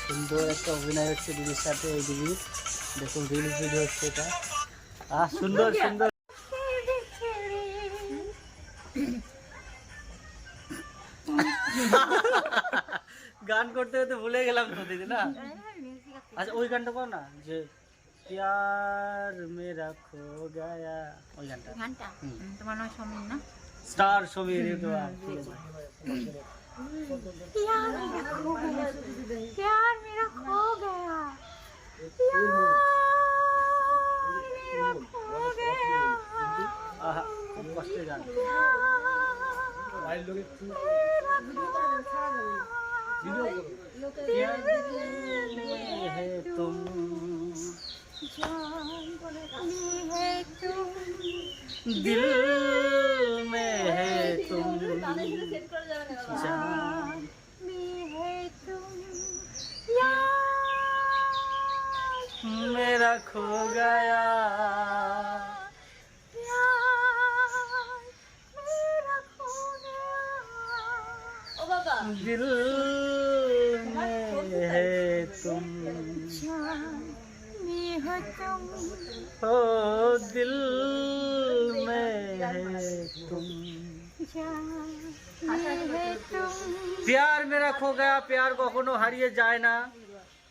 সুন্দর একটা অভিনয় হচ্ছে দিদির সাথে এই দেখুন রিলস ভিডিও হচ্ছে এটা আহ সুন্দর সুন্দর গান করতে করতে ভুলে গেলাম তো দিদি না? আচ্ছা ওই গানটা কর না যে প্যার মেরা খো গায়া। ওই গানটা? হুম। তোমার নাম সমীর না? स्टार समीर ये तो आप यार मेरा खो गया यार मेरा खो गया। मेरा खो गया। दिल है तुम हो तुम। हो दिल में है तुम। प्यार मेरा खो गया, प्यार कखनो हारिए যায় ना।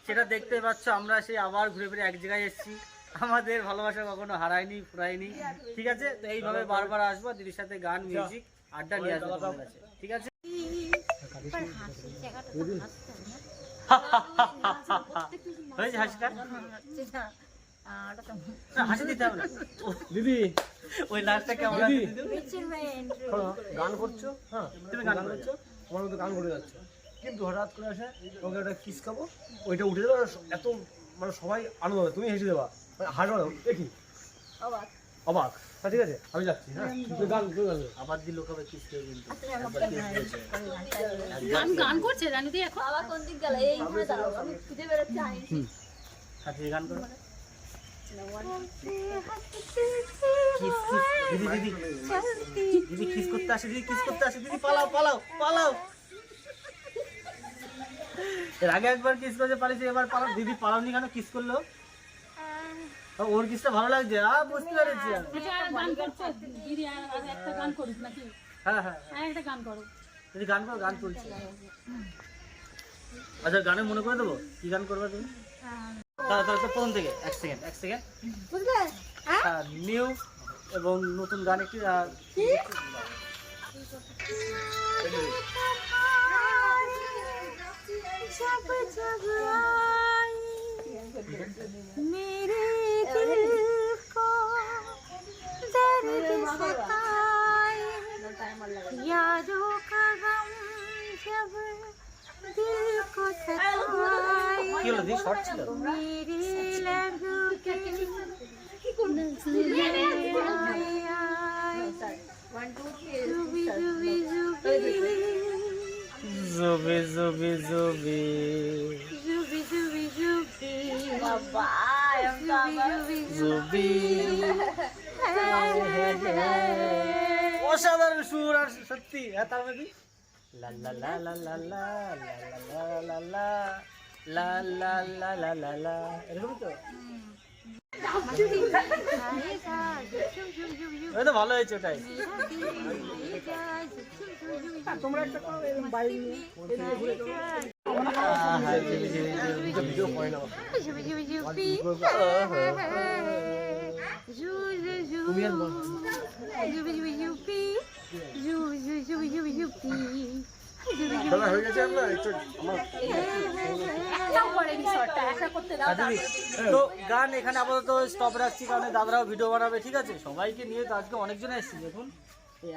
সেটা দেখতে পাচ্ছ আমরা সেই আবার ঘুরে ফিরে এক জায়গায় এসেছি। আমাদের ভালোবাসা কখনো হারায়নি ফুরায়নি। ঠিক আছে? তো এইভাবে বারবার আসব দিদির সাথে গান মিউজিক আড্ডা নিয়ে আসব ঠিক আছে? দিদি। ওই গান করছ? হ্যাঁ, তুমি গান করছ? তোমার মতো গান করে যাচ্ছ। কিন্তু হঠাৎ করে আসে তোমাকে একটা কিস খাব ওইটা উঠে দেবে এত মানে সবাই আনন্দ হবে। তুমি হেসে দেবা মানে হাসবে না দেখি অবাক। অবাক। হ্যাঁ ঠিক আছে আমি যাচ্ছি হ্যাঁ। তুই গান তুই গান। আবার দিল কবে কিস করে কিন্তু। গান গান করছে জানি তুই এখন। বাবা কোন দিক গেল? এইখানে দাঁড়াও আমি খুঁজে বেরোচ্ছি আনি হাসি গান করো। দিদি দিদি। দিদি কিস করতে আসে দিদি কিস করতে আসে দিদি পালাও পালাও পালাও। এর আগে একবার কিস করতে পারিস এবার পালাও দিদি পালাওনি কেন? কিস করল? ওর কিসটা ভালো লাগছে? আ বুঝতে পেরেছি গান করছ। দিদি আর আর একটা গান করিস নাকি? হ্যাঁ হ্যাঁ। আর একটা গান করো। গান করো গান চলছে আচ্ছা গানে মনে করে দেবো? কি গান করবে তুমি? তাহলে তাহলে তো প্রথম থেকে এক সেকেন্ড এক সেকেন্ড বুঝলে? নিউ এবং নতুন গান একটি আর जब जब आई मेरे दिल को दर्द सताए यादों का गम जब दिल को सताए मेरे लग के आया जुबी जुबी जुबी জুবি জুবি জুবি জুবি জুবি জুবি বাবা জুবি অসাধারণ সুর আর সত্যি হ্যাঁ এরকম তো তো ভালো হয়েছে ওটাই তোমরা একটা বাইরে নিয়ে ঘুরে ভিডিও করে নাও তুমি আর বল দাদা হয়ে গেছে আমার একটা তো গান এখানে আপাতত স্টপ রাখছি কারণ দাদারাও ভিডিও বানাবে ঠিক আছে? সবাইকে নিয়ে তো আজকে অনেকজন এসেছি দেখুন।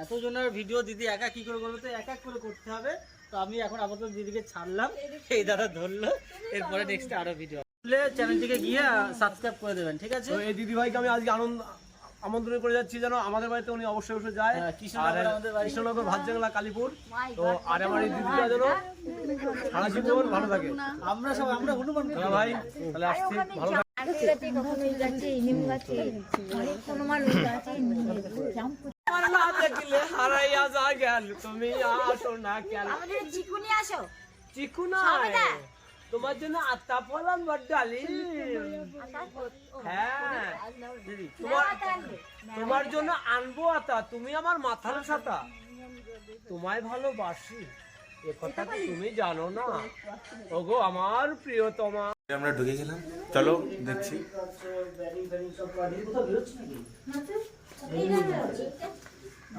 এতজনের ভিডিও দিদি একা কি করে করবে তো এক এক করে করতে হবে। তো আমি এখন আপাতত দিদিকে ছাড়লাম এই দাদা ধরলো এরপরে নেক্সট আরও ভিডিও চ্যানেলটিকে গিয়ে সাবস্ক্রাইব করে দেবেন ঠিক আছে? এই দিদি ভাইকে আমি আজকে আনন্দ আমন্ত্রণ করে যাচ্ছি যেন আমাদের বাড়িতে উনি অবশ্যই অবশ্যই যায়। হ্যাঁ, কৃষ্ণনগর ভাতজাংলা কালীপুর। তো আর আমার এই দিদিটা যেন সারা জীবন ভালো থাকে। আমরা সব আমরা হনুমান ভাই তাহলে আসছি ভালো দেখলে হারাইয়া যা গেল তুমি আসো না কেন? চিকুনি আসো। চিকু নাই। তোমার জন্য আত্মা পলাম বড় ডালি হ্যাঁ। তোমার তোমার জন্য আনব আতা তুমি আমার মাথার ছাতা তোমায় ভালোবাসি। কথা তুমি জানো না? ওগো আমার প্রিয়তমা। আমরা ঢুকে গেলাম চলো দেখছি। ব্যারিং ব্যারিং সব করা দিদি কোথাও বেরোচ্ছে নাকি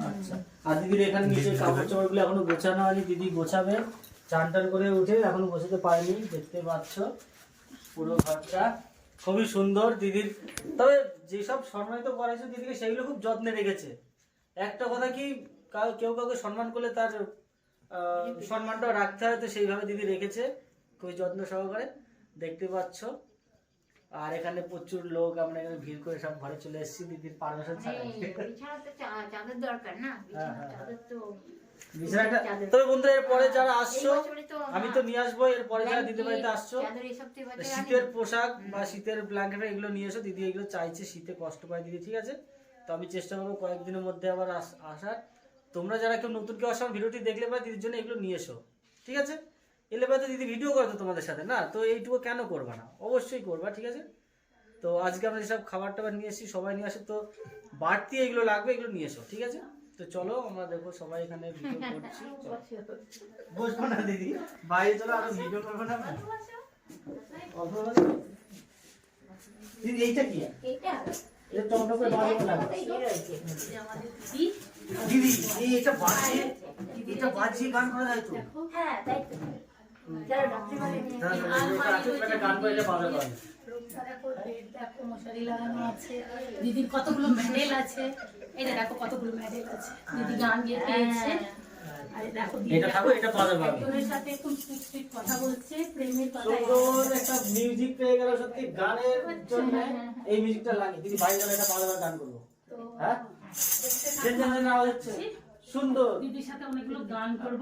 আচ্ছা। আর দিদির এখানে নিচে কাপড় চাপড়গুলো এখনও গোছানো হয়নি। দিদি গোছাবে। চান টান করে উঠে এখনও গোছাতে পারেনি দেখতে পাচ্ছ। পুরো ঘরটা খুবই সুন্দর দিদির। তবে যেসব সম্মানিত করেছে দিদিকে সেগুলো খুব যত্নে রেখেছে। একটা কথা কি কাউ- কেউ কাউকে সম্মান করলে তার আহ, সম্মানটাও রাখতে হয় তো সেইভাবে দিদি রেখেছে। খুবই যত্ন সহকারে দেখতে পাচ্ছ। আর এখানে প্রচুর লোক আমরা এখানে ভিড় করে সব ঘরে চলে এসেছি দিদির পারমিশন ছাড়া চা- চাদর দরকার না? হ্যাঁ, হ্যাঁ। চাদর তো বিছানাটা তবে বন্ধুরা এরপরে যারা আসছো আমি হ্যাঁ, তো নিয়ে আসব এরপরে যারা দিদি বাড়িতে আসছো শীতের পোশাক বা শীতের ব্ল্যাঙ্কেট এগুলো নিয়ে এসো দিদি এগুলো চাইছে শীতে কষ্ট পায় দিদি ঠিক আছে? তো আমি চেষ্টা করব কয়েকদিনের মধ্যে আবার আস- আসার। তোমরা যারা কেউ নতুন কেউ আসো ভিডিওটি দেখলে বা দিদির জন্য এগুলো নিয়ে এসো ঠিক আছে? এলে তো দিদি ভিডিও করে তো তোমাদের সাথে না? তো এইটুকু কেন করবা না? অবশ্যই করবা ঠিক আছে? তো আজকে আমরা যেসব খাবার টাবার নিয়ে এসেছি সবাই নিয়ে আসে তো বাড়তি এগুলো লাগবে এগুলো নিয়ে এসো ঠিক আছে? তো চলো আমরা দেখো সবাই এখানে ভিডিও করছি। বসবো না দিদি। বাইরে চলো আরও ভিডিও করব না দিদি এইটা কি? এইটা? দিদি। এই এটা বাজিয়ে এটা বাজিয়ে গান করা যায় তো? হ্যাঁ তাই তো। দিদির কতগুলো মেডেল আছে। এই দেখো কতগুলো মেডেল আছে দিদি গান গিয়ে পেয়েছে। এটা এটা একজনের সাথে কথা বলছে প্রেমের কথা সুন্দর একটা মিউজিক পেয়ে গেল সত্যি গানের জন্য এই মিউজিকটা লাগে। দিদি বাইরে গেলে এটা গান করব। হ্যাঁ? সুন্দর। দিদির সাথে অনেকগুলো গান করব।